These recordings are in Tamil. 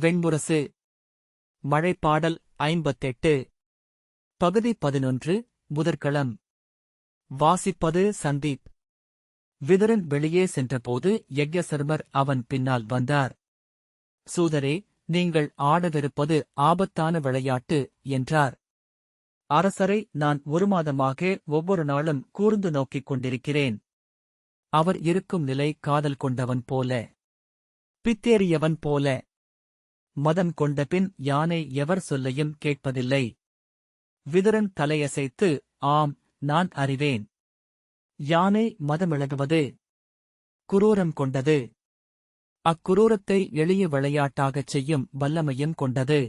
வெண்முரசு மழைப்பாடல் ஐம்பத்தெட்டு. பகுதி பதினொன்று முதற்களம் வாசிப்பது சந்தீப். விதரன் வெளியே சென்றபோது யஜ்யசர்மர் அவன் பின்னால் வந்தார். சூதரே நீங்கள் ஆடவிருப்பது ஆபத்தான விளையாட்டு என்றார். அரசரை நான் ஒரு மாதமாக ஒவ்வொரு நாளும் கூர்ந்து நோக்கிக் கொண்டிருக்கிறேன். அவர் இருக்கும் நிலை காதல் கொண்டவன் போல. பித்தேறியவன் போல. மதம் கொண்டபின் யானை எவர் சொல்லையும் கேட்பதில்லை. விதுரன் தலையசைத்து ஆம் நான் அறிவேன். யானை மதமிழகுவது? குரூரம் கொண்டது. அக்குரூரத்தை எளிய விளையாட்டாகச் செய்யும் வல்லமையும் கொண்டது.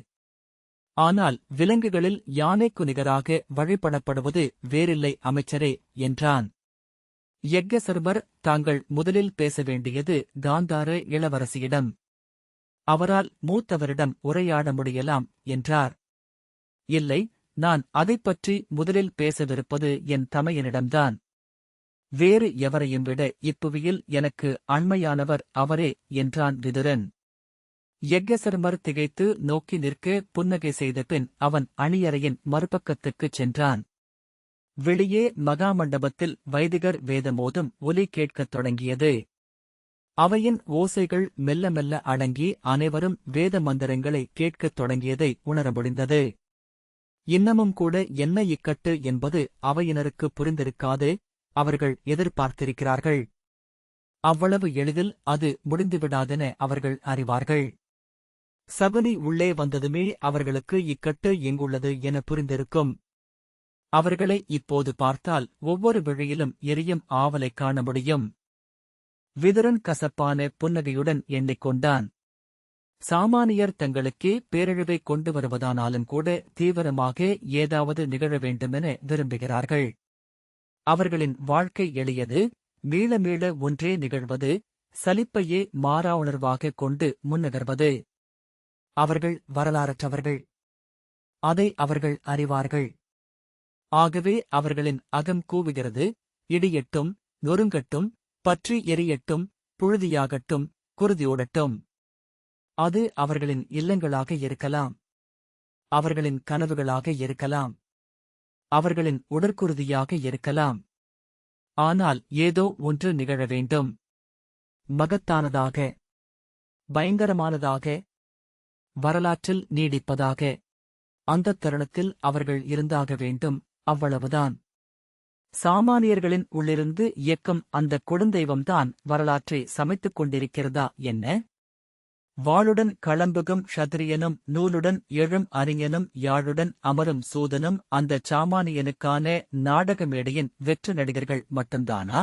ஆனால் விலங்குகளில் யானைக்கு நிகராக வழிபடப்படுவது வேறில்லை அமைச்சரே என்றான். யக்ஞசர்வர் தாங்கள் முதலில் பேச வேண்டியது காந்தார இளவரசியிடம். அவரால் மூத்தவரிடம் உரையாட முடியலாம் என்றார். இல்லை நான் அதைப் பற்றி முதலில் பேசவிருப்பது என் தமையனிடம்தான். வேறு எவரையும் விட இப்புவியில் எனக்கு அண்மையானவர் அவரே என்றான் விதுரன். யக்ஞசர்மர் திகைத்து நோக்கி நிற்க புன்னகை செய்த பின் அவன் அணியறையின் மறுபக்கத்துக்குச் சென்றான். வெளியே மகாமண்டபத்தில் வைதிகர் வேதமோதும் ஒலி கேட்கத் தொடங்கியது. அவையின் ஓசைகள் மெல்ல மெல்ல அடங்கி அனைவரும் வேத மந்திரங்களை கேட்கத் தொடங்கியதை உணர முடிந்தது. இன்னமும் கூட என்ன இக்கட்டு என்பது அவையினருக்கு புரிந்திருக்காது அவர்கள் எதிர்பார்த்திருக்கிறார்கள். அவ்வளவு எளிதில் அது முடிந்துவிடாதென அவர்கள் அறிவார்கள். சகுனி உள்ளே வந்ததுமே அவர்களுக்கு இக்கட்டு எங்குள்ளது என புரிந்திருக்கும். அவர்களை இப்போது பார்த்தால் ஒவ்வொரு விழியிலும் எரியும் ஆவலைக் காண முடியும். விதுரன் கசப்பான புன்னகையுடன் எண்ணிக்கொண்டான். சாமானியர் தங்களுக்கே பேரழிவை கொண்டு வருவதானாலும் கூட தீவிரமாக ஏதாவது நிகழ வேண்டுமென விரும்புகிறார்கள். அவர்களின் வாழ்க்கை எளியது மீள மீள ஒன்றே நிகழ்வது சலிப்பையே மாறா உணர்வாக கொண்டு முன்னகர்வது. அவர்கள் வரலாறற்றவர்கள். அதை அவர்கள் அறிவார்கள். ஆகவே அவர்களின் அகம் கூவுகிறது இடியட்டும் நொறுங்கட்டும் பற்றி எரியட்டும் புழுதியாகட்டும் குருதியோடட்டும். அது அவர்களின் இல்லங்களாக இருக்கலாம். அவர்களின் கனவுகளாக இருக்கலாம். அவர்களின் உடற்குருதியாக இருக்கலாம். ஆனால் ஏதோ ஒன்று நிகழ வேண்டும். மகத்தானதாக பயங்கரமானதாக வரலாற்றில் நீடிப்பதாக அந்தத் தருணத்தில் அவர்கள் இருந்தாக வேண்டும் அவ்வளவுதான். சாமானியர்களின் உள்ளிருந்து இயக்கம் அந்த கொடுந்தெய்வம்தான் வரலாற்றை சமைத்துக் கொண்டிருக்கிறதா என்ன? வாளுடன் களம்புகும் ஷத்திரியனும் நூலுடன் எழும் அறிஞனும் யாழுடன் அமரும் சூதனும் அந்த சாமானியனுக்கான நாடக மேடையின் வெற்று நடிகர்கள் மட்டும்தானா?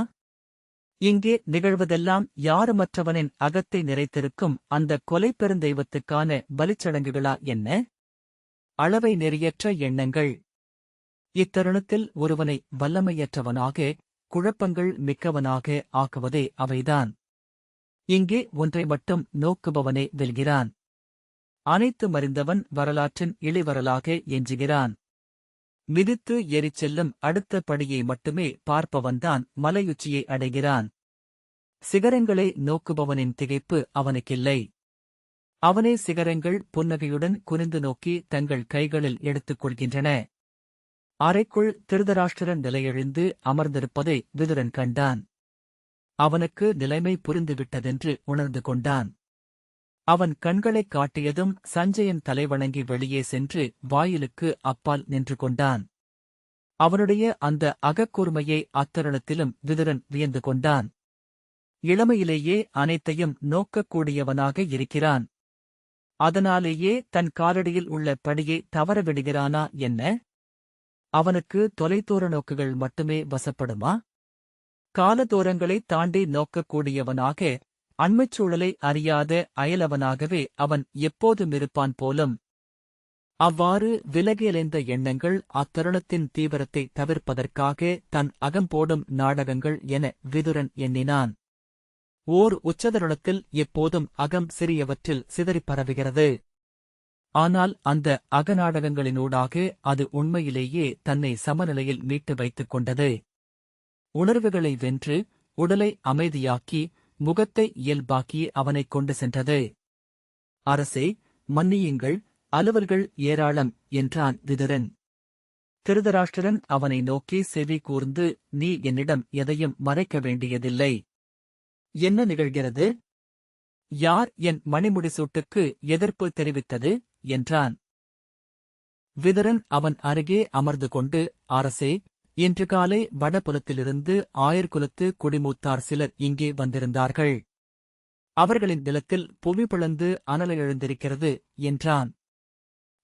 இங்கே நிகழ்வதெல்லாம் யாருமற்றவனின் அகத்தை நிறைத்திருக்கும் அந்த கொலை பெருந்தெய்வத்துக்கான பலிச்சடங்குகளா என்ன? அளவை நெறியற்ற எண்ணங்கள் இத்தருணத்தில் ஒருவனை வல்லமையற்றவனாக குழப்பங்கள் மிக்கவனாக ஆக்குவதே அவைதான். இங்கே ஒன்றை மட்டும் நோக்குபவனே வெல்கிறான். அனைத்து மறிந்தவன் வரலாற்றின் இளிவரலாக எஞ்சுகிறான். மிதித்து எரிச் செல்லும் அடுத்த படியை மட்டுமே பார்ப்பவன்தான் மலையுச்சியை அடைகிறான். சிகரங்களை நோக்குபவனின் திகைப்பு அவனுக்கில்லை. அவனே சிகரங்கள் புன்னகையுடன் குனிந்து நோக்கி தங்கள் கைகளில் எடுத்துக் கொள்கின்றன அறைக்குள் திருதராஷ்டிரன் நிலையெழுந்து அமர்ந்திருப்பதை விதுரன் கண்டான். அவனுக்கு நிலைமை புரிந்துவிட்டதென்று உணர்ந்து கொண்டான். அவன் கண்களைக் காட்டியதும் சஞ்சயன் தலைவணங்கி வெளியே சென்று வாயிலுக்கு அப்பால் நின்று கொண்டான். அவனுடைய அந்த அகக்கூர்மையை அத்தருணத்திலும் விதுரன் வியந்து கொண்டான். இளமையிலேயே அனைத்தையும் நோக்கக்கூடியவனாக இருக்கிறான். அதனாலேயே தன் காலடியில் உள்ள படியை தவறவிடுகிறானா என்ன? அவனுக்கு தொலைதூர நோக்குகள் மட்டுமே வசப்படுமா? காலதூரங்களை தாண்டி நோக்கக்கூடியவனாக அண்மைச் சூழலை அறியாத அயலவனாகவே அவன் எப்போதும் இருப்பான் போலும். அவ்வாறு விலகியலைந்த எண்ணங்கள் அத்தருணத்தின் தீவிரத்தை தவிர்ப்பதற்காக தன் அகம்போடும் நாடகங்கள் என விதுரன் எண்ணினான். ஓர் உச்சதருணத்தில் எப்போதும் அகம் சிறியவற்றில் சிதறிப் பரவுகிறது. ஆனால் அந்த அகநாடகங்களினூடாக அது உண்மையிலேயே தன்னை சமநிலையில் மீட்டு வைத்துக் கொண்டது. உணர்வுகளை வென்று உடலை அமைதியாக்கி முகத்தை இயல்பாக்கி அவனைக் கொண்டு சென்றது. அரசே மன்னியுங்கள் அலுவல்கள் ஏராளம் என்றான் விதுரன். திருதராஷ்டிரன் அவனை நோக்கி செவி கூர்ந்து நீ என்னிடம் எதையும் மறைக்க வேண்டியதில்லை. என்ன நிகழ்கிறது? யார் என் மணிமுடிசூட்டுக்கு எதிர்ப்பு தெரிவித்தது? என்றான். விதுரன் அவன் அருகே அமர்ந்து கொண்டு அரசே இன்று காலை வடபுலத்திலிருந்து ஆயர்குலத்து குடிமூத்தார் சிலர் இங்கே வந்திருந்தார்கள். அவர்களின் நிலத்தில் புவி பிளந்து அனலெழுந்திருக்கிறது என்றான்.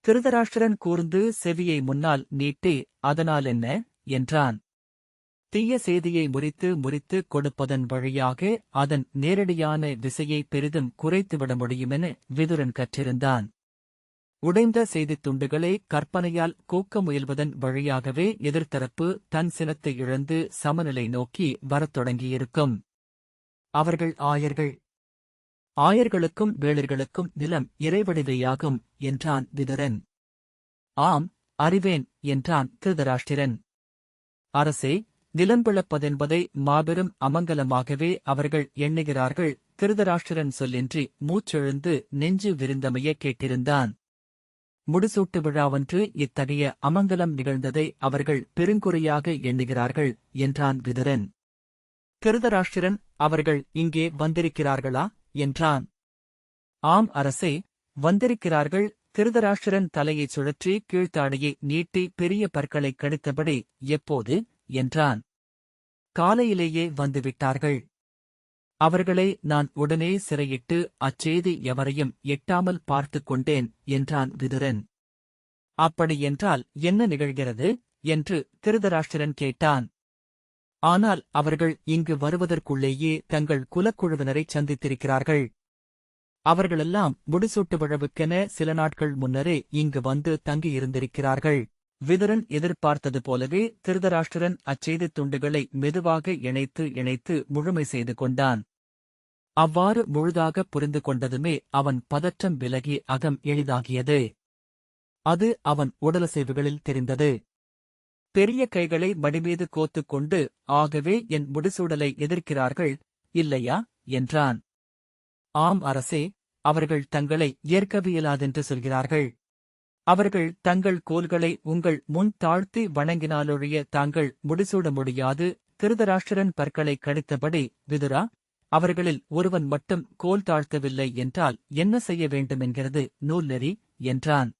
திருதராஷ்டிரன் கூர்ந்து செவியை முன்னால் நீட்டி அதனால் என்ன? என்றான். தீய செய்தியை முறித்து முறித்து கொடுப்பதன் வழியாக அதன் நேரடியான திசையை பெரிதும் குறைத்துவிட முடியுமென விதுரன் கற்றிருந்தான். உடைந்த செய்தித் துண்டுகளை கற்பனையால் கூக்க முயல்வதன் வழியாகவே எதிர்த்தரப்பு தன் சினத்தை இழந்து சமநிலை நோக்கி வரத் தொடங்கியிருக்கும். அவர்கள் ஆயர்கள். ஆயர்களுக்கும் வேளிர்களுக்கும் நிலம் இறைவடிவையாகும் என்றான் விதுரன் ஆம் அறிவேன் என்றான் திருதராஷ்டிரன். அரசே நிலம்பிழப்பதென்பதை மாபெரும் அமங்கலமாகவே அவர்கள் எண்ணுகிறார்கள். திருதராஷ்டிரன் சொல்லின்றி மூச்செழுந்து நெஞ்சு விருந்தமைய கேட்டிருந்தான். முடிசூட்டு விழாவன்று இத்தகைய அமங்கலம் நிகழ்ந்ததை அவர்கள் பெருங்குறையாக எண்ணுகிறார்கள் என்றான் விதுரன். கிருதராஷ்டிரன் அவர்கள் இங்கே வந்திருக்கிறார்களா? என்றான். ஆம் அரசே வந்திருக்கிறார்கள். திருதராஷ்டிரன் தலையைச் சுழற்றி கீழ்த்தாடையை நீட்டி பெரிய பற்களை கடித்தபடி எப்போது? என்றான். காலையிலேயே வந்துவிட்டார்கள். அவர்களை நான் உடனே சிறையிட்டு அச்செய்தி எவரையும் எட்டாமல் பார்த்துக் கொண்டேன் என்றான் விதுரன். அப்படியென்றால் என்ன நிகழ்கிறது? என்று திருதராஷ்டிரன் கேட்டான். ஆனால் அவர்கள் இங்கு வருவதற்குள்ளேயே தங்கள் குலக்குழுவினரை சந்தித்திருக்கிறார்கள். அவர்களெல்லாம் முடிசூட்டு விழவுக்கென சில நாட்கள் முன்னரே இங்கு வந்து தங்கியிருந்திருக்கிறார்கள். விதுரன் எதிர்பார்த்தது போலவே திருதராஷ்டிரன் அச்செய்தித் துண்டுகளை மெதுவாக இணைத்து இணைத்து முழுமை செய்து கொண்டான். அவ்வாறு முழுதாக புரிந்து கொண்டதுமே அவன் பதற்றம் விலகி அகம் எளிதாகியது. அது அவன் உடலசைவுகளில் தெரிந்தது. பெரிய கைகளை மடிமீது கோத்துக் கொண்டு ஆகவே என் முடிசூடலை எதிர்க்கிறார்கள் இல்லையா? என்றான். ஆம் அரசே அவர்கள் தங்களை ஏற்கவியலாதென்று சொல்கிறார்கள். அவர்கள் தங்கள் கோல்களை உங்கள் முன் தாழ்த்தி வணங்கினாலொழிய தாங்கள் முடிசூட முடியாது. திருதராஷ்டிரன் பற்களை கடித்தபடி விதுரா அவர்களில் ஒருவன் மட்டும் கோல் தாழ்த்தவில்லை என்றால் என்ன செய்ய வேண்டுமென்கிறது? நூல் நெறி என்றான்.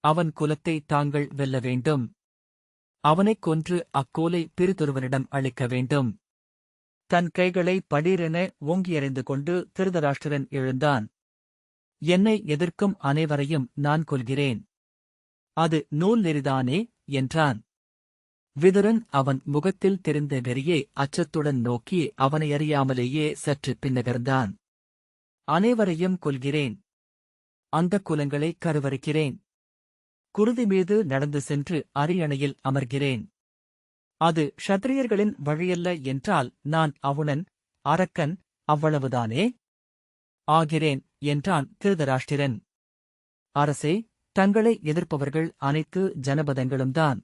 அவன் குலத்தை தாங்கள் வெல்ல வேண்டும். அவனைக் கொன்று அக்கோலை பிரிதொருவனிடம் அளிக்க வேண்டும். தன் கைகளை படீரென ஓங்கியறிந்து கொண்டு திருதராஷ்டிரன் எழுந்தான். என்னை எதிர்க்கும் அனைவரையும் நான் கொள்கிறேன் அது நூல் நெறிதானே? என்றான். விதுரன் அவன் முகத்தில் தெரிந்த வெறியே அச்சத்துடன் நோக்கி அவனை அறியாமலேயே சற்று பின்னகர்ந்தான். அனைவரையும் கொள்கிறேன் அந்த குலங்களை கருவறுக்கிறேன். குருதி மீது நடந்து சென்று அரியணையில் அமர்கிறேன். அது ஷத்திரியர்களின் வழியல்ல என்றால் நான் அவுணன் அரக்கன் அவ்வளவுதானே? ஆகிறேன். என்றான் திருதராஷ்டிரன் அரசே தங்களை எதிர்ப்பவர்கள் அனைத்து ஜனபதங்களும்தான்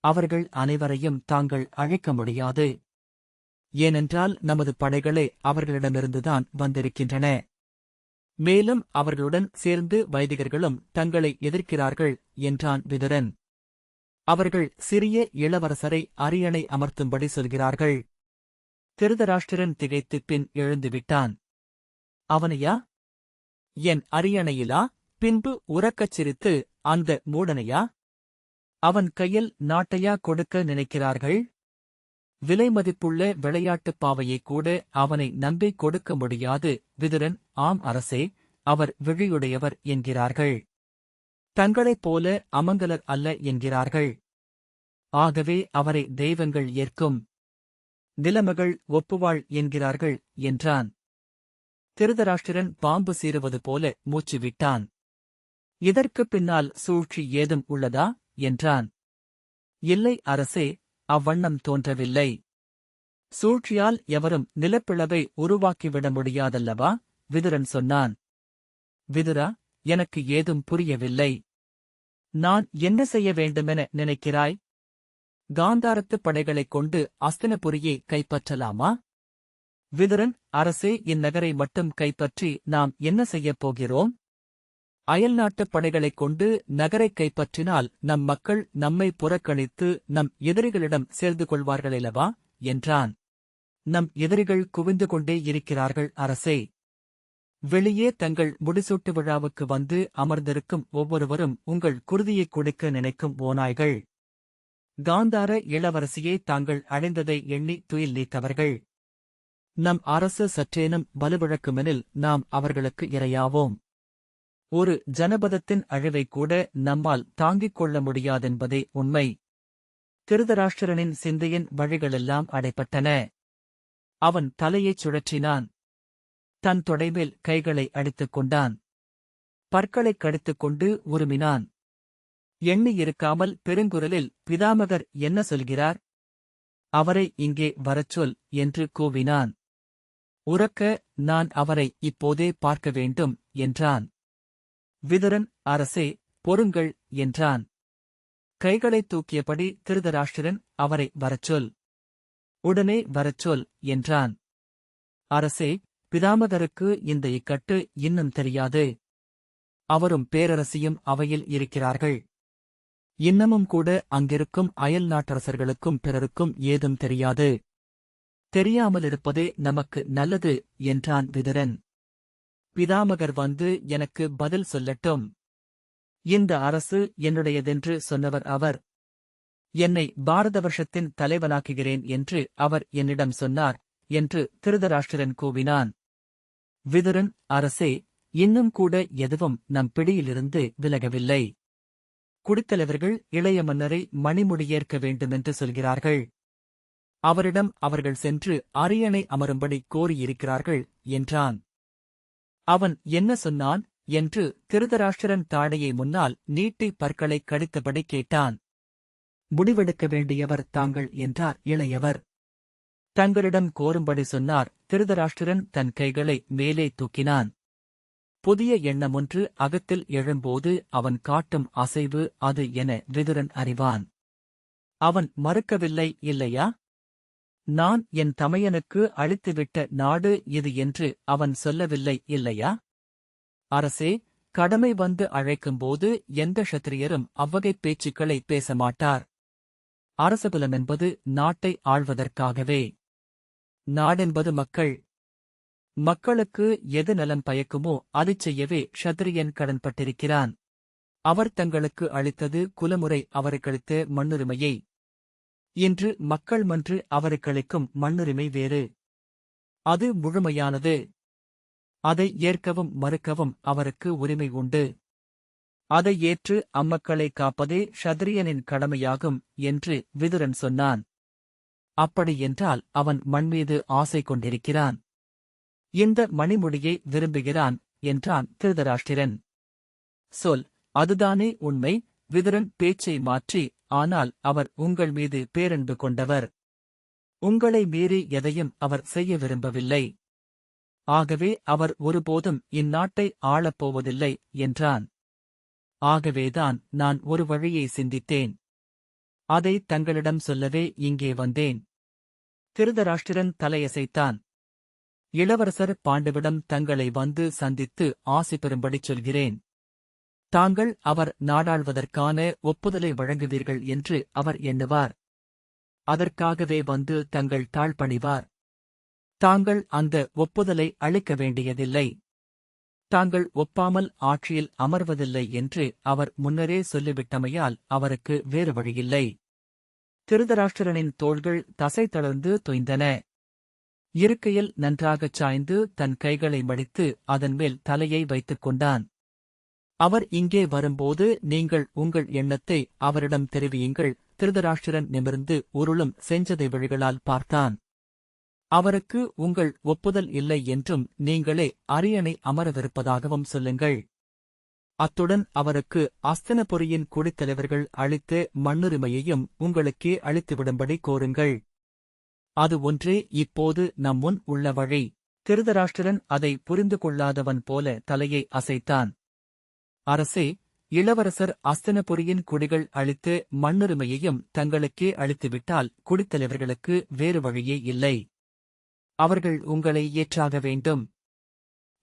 அவர்கள் அனைவரையும் தாங்கள் அழைக்க முடியாது. ஏனென்றால் நமது படைகளே அவர்களிடமிருந்துதான் வந்திருக்கின்றன. மேலும் அவர்களுடன் சேர்ந்து வைதிகர்களும் தங்களை எதிர்க்கிறார்கள் என்றான் விதுரன். அவர்கள் சிறிய இளவரசரை அரியணை அமர்த்தும்படி சொல்கிறார்கள். திருதராஷ்டிரன் திகைத்துப் பின் எழுந்துவிட்டான். அவனையா? என் அரியணையிலா? பின்பு உறக்கச் சிரித்து அந்த மூடனையா? அவன் கையில் நாட்டையா கொடுக்க நினைக்கிறார்கள்? விலைமதிப்புள்ள விளையாட்டுப் பாவையைக் கூட அவனை நம்பிக் கொடுக்க முடியாது விதுரன். ஆம் அரசே அவர் விழியுடையவர் என்கிறார்கள். தங்களைப் போல அமங்கலர் அல்ல என்கிறார்கள். ஆகவே அவரை தெய்வங்கள் ஏற்கும். நிலமகள் ஒப்புவாள் என்கிறார்கள் என்றான். திருதராஷ்டிரன் பாம்பு சீறுவது போல மூச்சு விட்டான் இதற்குப் பின்னால் சூழ்ச்சி ஏதும் உள்ளதா? என்றான். இல்லை அரசே அவ்வண்ணம் தோன்றவில்லை. சூழ்ச்சியால் எவரும் நிலப்பிளவை உருவாக்கிவிட முடியாதல்லவா? விதுரன் சொன்னான். விதுரா எனக்கு ஏதும் புரியவில்லை. நான் என்ன செய்ய வேண்டுமென நினைக்கிறாய்? காந்தாரத்துப் படைகளைக் கொண்டு அஸ்தினபுரியை கைப்பற்றலாமா? விதுரன் அரசே இந்நகரை மட்டும் கைப்பற்றி நாம் என்ன செய்யப் போகிறோம்? அயல்நாட்டுப் படைகளைக் கொண்டு நகரைக் கைப்பற்றினால் நம் மக்கள் நம்மை புறக்கணித்து நம் எதிரிகளிடம் சேர்ந்து கொள்வார்களல்லவா என்றான். நம் எதிரிகள் குவிந்து கொண்டே இருக்கிறார்கள் அரசே. வெளியே தங்கள் முடிசூட்டு விழாவுக்கு வந்து அமர்ந்திருக்கும் ஒவ்வொருவரும் உங்கள் குருதியைக் கொடுக்க நினைக்கும் ஓநாய்கள். காந்தார இளவரசியை தாங்கள் அடைந்ததை எண்ணி துயில் நீத்தவர்கள். நம் அரசு சற்றேனும் வலுவிழக்குமெனில் நாம் அவர்களுக்கு இரையாவோம். ஒரு ஜனபதத்தின் அழிவை கூட நம்மால் தாங்கிக் கொள்ள முடியாதென்பதே உண்மை. திருதராஷ்டிரனின் சிந்தையின் வழிகளெல்லாம் அடைப்பட்டன அவன் தலையைச் சுழற்றினான். தன் தொடைமேல் கைகளை அடித்துக் கொண்டான். பற்களைக் கடித்துக் கொண்டு உருமினான். எண்ணியிருக்காமல் பெருங்குரலில் பிதாமகர் என்ன சொல்கிறார்? அவரை இங்கே வரச்சொல் என்று கூவினான். உறக்க நான் அவரை இப்போதே பார்க்க வேண்டும் என்றான். விதுரன் அரசே பொறுங்கள் என்றான். கைகளைத் தூக்கியபடி திருதராஷ்டிரன் அவரை வரச்சொல். உடனே வரச்சொல் என்றான். அரசே பிதாமகருக்கு இந்த இக்கட்டு இன்னும் தெரியாது. அவரும் பேரரசியும் அவையில் இருக்கிறார்கள். இன்னமும் கூட அங்கிருக்கும் அயல் நாட்டரசர்களுக்கும் பிறருக்கும் ஏதும் தெரியாது. தெரியாமலிருப்பதே நமக்கு நல்லது என்றான் விதுரன். பிதாமகர் வந்து எனக்கு பதில் சொல்லட்டும். இந்த அரசு என்னுடையதென்று சொன்னவர் அவர். என்னை பாரத வருஷத்தின் தலைவனாக்குகிறேன் என்று அவர் என்னிடம் சொன்னார் என்று திருதராஷ்டிரன் கூவினான். விதுரன் அரசே இன்னும் கூட எதுவும் நம் பிடியிலிருந்து விலகவில்லை. குடித்தலைவர்கள் இளைய மன்னரை மணிமுடியேற்க வேண்டுமென்று சொல்கிறார்கள். அவரிடம் அவர்கள் சென்று அரியணை அமரும்படி கோரியிருக்கிறார்கள் என்றான். அவன் என்ன சொன்னான்? என்று திருதராஷ்டிரன் தாடையை முன்னால் நீட்டி பற்களைக் கடித்தபடி கேட்டான். முடிவெடுக்க வேண்டியவர் தாங்கள் என்றார் இளையவர். தங்களிடம் கோரும்படி சொன்னார் திருதராஷ்டிரன் தன் கைகளை மேலே தூக்கினான். புதிய எண்ணம் ஒன்று அகத்தில் எழும்போது அவன் காட்டும் அசைவு அது என விதுரன் அறிவான். அவன் மறுக்கவில்லை இல்லையா? நான் என் தமையனுக்கு அளித்துவிட்ட நாடு இது என்று அவன் சொல்லவில்லை இல்லையா? அரசே கடமை வந்து அழைக்கும்போது எந்த ஷத்திரியரும் அவ்வகைப் பேச்சுக்களை பேச மாட்டார் என்பது நாட்டை ஆள்வதற்காகவே. நாடென்பது மக்கள். மக்களுக்கு எது நலன் பயக்குமோ அதைச் செய்யவே ஷத்திரியன் கடன்பட்டிருக்கிறான். அவர் தங்களுக்கு அளித்தது குலமுறை அவருக்களித்த மண்ணுரிமையை. இன்று மக்கள் மன்று அவருக்களிக்கும் மண்ணுரிமை வேறு. அது முழுமையானது. அதை ஏற்கவும் மறுக்கவும் அவருக்கு உரிமை உண்டு. அதை ஏற்று அம்மக்களை காப்பதே ஷத்ரியனின் கடமையாகும் என்று விதுரன் சொன்னான். அப்படியென்றால் அவன் மண்மீது ஆசை கொண்டிருக்கிறான். இந்த மணிமொழியை விரும்புகிறான் என்றான் திருதராஷ்டிரன். சொல் அதுதானே உண்மை? விதுரன் பேச்சை மாற்றி ஆனால் அவர் உங்கள் மீது பேரன்பு கொண்டவர். உங்களை மீறி எதையும் அவர் செய்ய விரும்பவில்லை. ஆகவே அவர் ஒருபோதும் இந்நாட்டை ஆளப்போவதில்லை என்றான். ஆகவேதான் நான் ஒரு வழியை சிந்தித்தேன். அதை தங்களிடம் சொல்லவே இங்கே வந்தேன். திருதராஷ்டிரன் தலையசைத்தான். இளவரசர் பாண்டுவிடம் தங்களை வந்து சந்தித்து ஆசி பெறும்படி சொல்கிறேன். தாங்கள் அவர் நாடாள்வதற்கான ஒப்புதலை வழங்குவீர்கள் என்று அவர் எண்ணுவார். அதற்காகவே வந்து தங்கள் தாழ்பணிவார். தாங்கள் அந்த ஒப்புதலை அளிக்க வேண்டியதில்லை. தாங்கள் ஒப்பாமல் ஆட்சியில் அமர்வதில்லை என்று அவர் முன்னரே சொல்லிவிட்டமையால் அவருக்கு வேறு வழியில்லை. திருதராஷ்டிரனின் தோள்கள் தசை தளர்ந்து தொய்ந்தன. இருக்கையில் நன்றாகச் சாய்ந்து தன் கைகளை மடித்து அதன் மேல் தலையை வைத்துக் கொண்டான். அவர் இங்கே வரும்போது நீங்கள் உங்கள் எண்ணத்தை அவரிடம் தெரிவியுங்கள். திருதராஷ்டிரன் நிமிர்ந்து உருளும் செஞ்சதை வழிகளால் பார்த்தான். அவருக்கு உங்கள் ஒப்புதல் இல்லை என்றும் நீங்களே அரியணை அமரவிருப்பதாகவும் சொல்லுங்கள். அத்துடன் அவருக்கு அஸ்தனபுரியின் குடித்தலைவர்கள் அளித்த மண்ணுரிமையையும் உங்களுக்கே அளித்துவிடும்படி கோருங்கள். அது ஒன்றே இப்போது நம் முன் உள்ள வழி. திருதராஷ்டிரன் அதை புரிந்து கொள்ளாதவன் போல தலையை அசைத்தான். அரசே இளவரசர் அஸ்தனபுரியின் குடிகள் அளித்து மண்ணுரிமையையும் தங்களுக்கே அளித்துவிட்டால் குடித்தலைவர்களுக்கு வேறு வழியே இல்லை. அவர்கள் உங்களை ஏற்றாக வேண்டும்.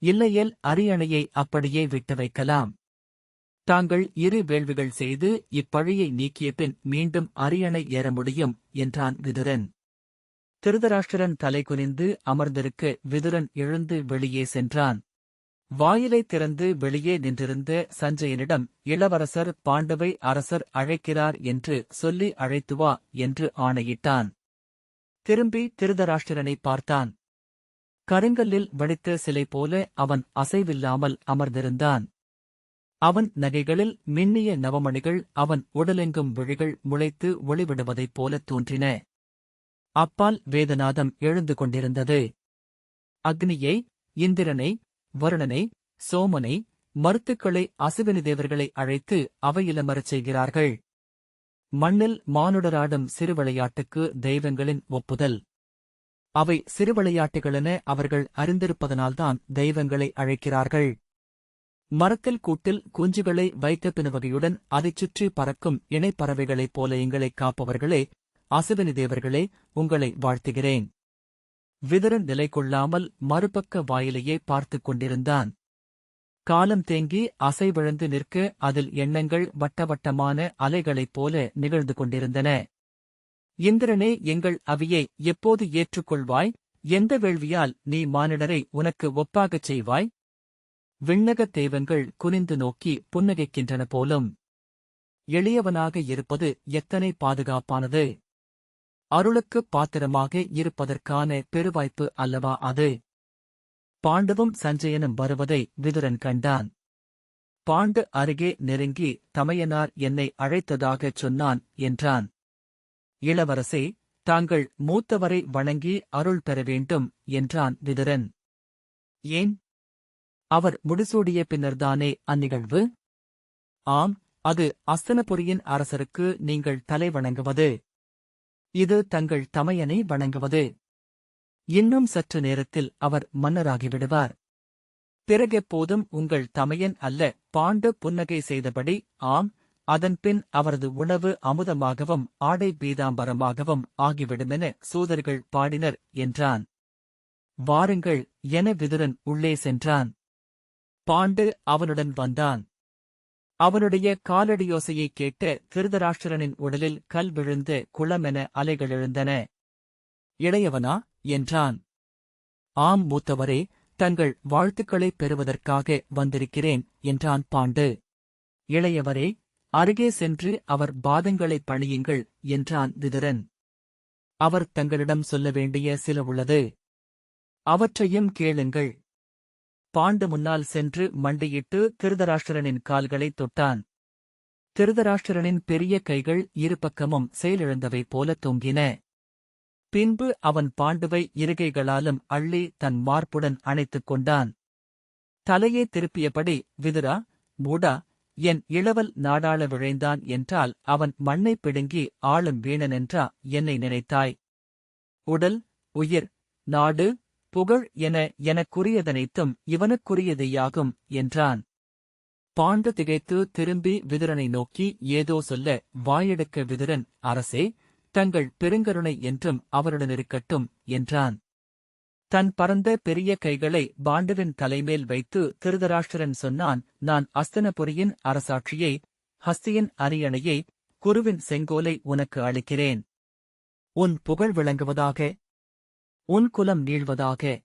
இல்லையேல் அரியணையை அப்படியே விட்டு வைக்கலாம். தாங்கள் இரு வேள்விகள் செய்து இப்பழியை நீக்கிய பின் மீண்டும் அரியணை ஏற முடியும் என்றான் விதுரன். திருதராஷ்டிரன் தலை குனிந்து அமர்ந்திருக்க விதுரன் எழுந்து வெளியே சென்றான். வாயிலை திறந்து வெளியே நின்றிருந்த சஞ்சயனிடம் இளவரசர் பாண்டவை அரசர் அழைக்கிறார் என்று சொல்லி அழைத்து வா என்று ஆணையிட்டான். திரும்பி திருதராஷ்டிரனை பார்த்தான். கருங்கல்லில் வடித்த சிலை போல அவன் அசைவில்லாமல் அமர்ந்திருந்தான். அவன் நகைகளில் மின்னிய நவமணிகள் அவன் உடலெங்கும் விழிகள் முளைத்து ஒளிவிடுவதைப் போல தோன்றின. அப்பால் வேதநாதம் எழுந்து கொண்டிருந்தது. அக்னியை இந்திரனை வருணனை சோமனை மருத்துக்களை அசுவினி தேவர்களை அழைத்து அவையிலமரச் செய்கிறார்கள். மண்ணில் மானுடராடும் சிறுவிளையாட்டுக்கு தெய்வங்களின் ஒப்புதல். அவை சிறுவிளையாட்டுகளென அவர்கள் அறிந்திருப்பதனால்தான் தெய்வங்களை அழைக்கிறார்கள். மரத்தில் கூட்டில் குஞ்சுகளை வைத்த பின்வகையுடன் அதைச் சுற்றி பறக்கும் இணைப்பறவைகளைப் போல எங்களைக் காப்பவர்களே அசுவினி தேவர்களே உங்களை வாழ்த்துகிறேன். விதரன் நிலை கொள்ளாமல் மறுபக்க வாயிலையே பார்த்துக் கொண்டிருந்தான். காலம் தேங்கி அசைவிழந்து நிற்க அதில் எண்ணங்கள் வட்டவட்டமான அலைகளைப் போல நிகழ்ந்து கொண்டிருந்தன. இந்திரனே எங்கள் அவியை எப்போது ஏற்றுக்கொள்வாய்? எந்த வேள்வியால் நீ மானிடரை உனக்கு ஒப்பாகச் செய்வாய்? விண்ணகத் தெய்வங்கள் குனிந்து நோக்கி புன்னகைக்கின்றன போலும். எளியவனாக இருப்பது எத்தனை பாதுகாப்பானது? அருளுக்குப் பாத்திரமாக இருப்பதற்கான பெருவாய்ப்பு அல்லவா அது? பாண்டவும் சஞ்சயனும் வருவதை விதுரன் கண்டான். பாண்டு அருகே நெருங்கி தமையனார் என்னை அழைத்ததாகச் சொன்னான் என்றான். இளவரசே தாங்கள் மூத்தவரை வணங்கி அருள் பெற வேண்டும் என்றான் விதுரன். ஏன்? அவர் முடிசூடிய பின்னர்தானே அந்நிகழ்வு? ஆம் அது அஸ்தனபுரியின் அரசருக்கு நீங்கள் தலை வணங்குவது. இது தங்கள் தமையனை வணங்குவது. இன்னும் சற்று நேரத்தில் அவர் மன்னராகிவிடுவார். பிறகெப்போதும் உங்கள் தமையன் அல்ல பாண்டு புன்னகை செய்தபடி ஆம் அதன்பின் அவரது உணவு அமுதமாகவும் ஆடை பீதாம்பரமாகவும் ஆகிவிடுமென சூதர்கள் பாடினர் என்றான். வாருங்கள் என விதுரன் உள்ளே சென்றான். பாண்டு அவனுடன் வந்தான். அவனுடைய காலடியோசையைக் கேட்ட திருதராஷ்டிரனின் உடலில் கல் விழுந்து குளமென அலைகளெழுந்தன. இளையவனா? என்றான். ஆம் மூத்தவரே தங்கள் வாழ்த்துக்களைப் பெறுவதற்காக வந்திருக்கிறேன் என்றான் பாண்டு. இளையவரே அருகே சென்று அவர் பாதங்களைப் பணியுங்கள் என்றான் விதுரன். அவர் தங்களிடம் சொல்ல வேண்டிய சில உள்ளது. அவற்றையும் கேளுங்கள் பாண்டு முன்னால் சென்று மண்டியிட்டு திருதராஷ்டிரனின் கால்களைத் தொட்டான். திருதராஷ்டிரனின் பெரிய கைகள் இருபக்கமும் செயலிழந்தவை போல தொங்கின. பின்பு அவன் பாண்டுவை இருகைகளாலும் அள்ளி தன் மார்புடன் அணைத்துக் கொண்டான். தலையே திருப்பியபடி விதுரா மூடா என் இளவல் நாடாள விழைந்தான் என்றால் அவன் மண்ணைப் பிடுங்கி ஆளும் வீணனென்றா என்னை நினைத்தாய். உடல் உயிர் நாடு புகழ் என எனக்குரியதனைத்தும் இவனுக்குரியதையாகும் என்றான். பாண்டு திகைத்து திரும்பி விதுரனை நோக்கி ஏதோ சொல்ல வாயெடுக்க விதுரன் அரசே தங்கள் பெருங்கருணை என்றும் அவருடனிருக்கட்டும் என்றான். தன் பரந்த பெரிய கைகளை பாண்டுவின் தலைமேல் வைத்து திருதராஷ்டிரன் சொன்னான் நான் அஸ்தனபுரியின் அரசாட்சியை ஹஸ்தியின் அரியணையை குருவின் செங்கோலை உனக்கு அளிக்கிறேன். உன் புகழ் விளங்குவதாக உன் குலம் நீழ்வதாக.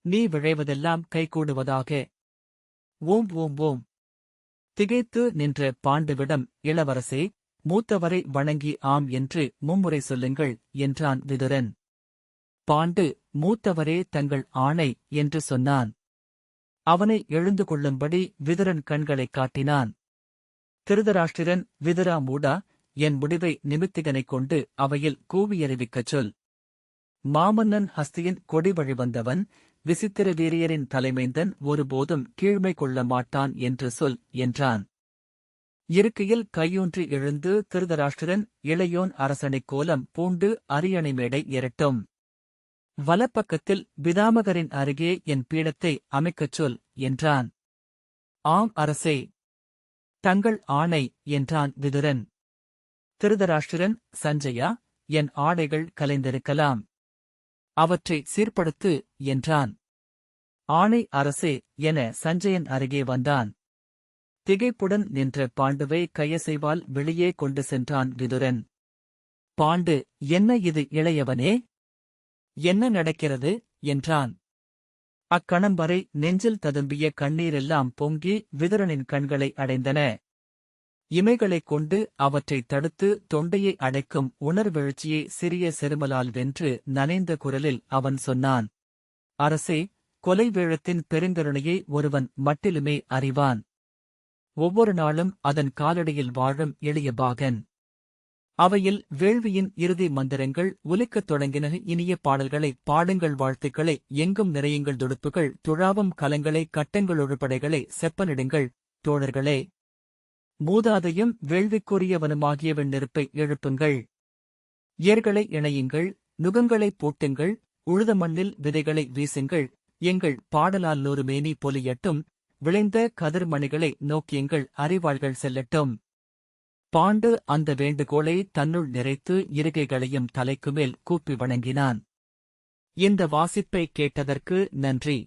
நீ விழைவதெல்லாம் கைகூடுவதாக. ஓம் ஓம் ஓம். திகைத்து நின்ற பாண்டுவிடம் இளவரசே மூத்தவரை வணங்கி ஆம் என்று மும்முறை சொல்லுங்கள் என்றான் விதுரன். பாண்டு மூத்தவரே தங்கள் ஆணை என்று சொன்னான். அவனை எழுந்து கொள்ளும்படி விதுரன் கண்களைக் காட்டினான். திருதராஷ்டிரன் விதுரா மூடா என் முடிவை நிமித்திகனைக் கொண்டு அவையில் கூவியறிவிக்கச் சொல். மாமன்னன் ஹஸ்தியின் கொடி வழிவந்தவன் விசித்திர வீரியரின் தலைமைந்தன் ஒருபோதும் கீழ்மை கொள்ள மாட்டான் என்று சொல் என்றான். இருக்கையில் கையூன்றி எழுந்து திருதராஷ்டிரன் இளையோன் அரசனைக் கோலம் பூண்டு அரியணை மேடை இரட்டும் வலப்பக்கத்தில் பிதாமகரின் அருகே என் பீடத்தை அமைக்கச் சொல் என்றான். ஆம் அரசே தங்கள் ஆணை என்றான் விதுரன். திருதராஷ்டிரன் சஞ்சயா என் ஆடைகள் கலைந்திருக்கலாம். அவற்றை சீர்படுத்து என்றான். ஆணை அரசே என சஞ்சயன் அருகே வந்தான். திகைப்புடன் நின்ற பாண்டுவை கையசைவால் வெளியே கொண்டு சென்றான் விதுரன். பாண்டு என்ன இது இளையவனே? என்ன நடக்கிறது? என்றான். அக்கணம் வரை நெஞ்சில் ததும்பிய கண்ணீரெல்லாம் பொங்கி விதுரனின் கண்களை அடைந்தன. இமைகளைக் கொண்டு அவற்றைத் தடுத்து தொண்டையை அடைக்கும் உணர்வெழுச்சியை சிறிய செருமலால் வென்று நனைந்த குரலில் அவன் சொன்னான் அரசே கொலை வேழத்தின் பெருங்கருணையை ஒருவன் மட்டிலுமே அறிவான். ஒவ்வொரு நாளும் அதன் காலடியில் வாழும் எளிய பாகன். அவையில் வேள்வியின் இறுதி மந்திரங்கள் ஒலிக்கத் தொடங்கின இனிய பாடல்களை பாடுங்கள் வாழ்த்துக்களை எங்கும் நிறையுங்கள் துடுப்புகள் துழாவும் கலங்களை கட்டங்கள் செப்பனிடுங்கள். தோழர்களே மூதாதையும் வேள்விக்குரியவனுமாகியவன் நெருப்பை எழுப்புங்கள். ஏர்களை இணையுங்கள் நுகங்களை பூட்டுங்கள் உழுத மண்ணில் விதைகளை வீசுங்கள் எங்கள் பாடலால் நூறு மேனி பொலியட்டும் விளைந்த கதிர்மணிகளை நோக்கியங்கள் அறிவாள்கள் செல்லட்டும். பாண்டு அந்த வேண்டுகோளை தன்னுள் நிறைத்து இருகைகளையும் தலைக்குமேல் கூப்பி வணங்கினான். இந்த வாசிப்பை கேட்டதற்கு நன்றி.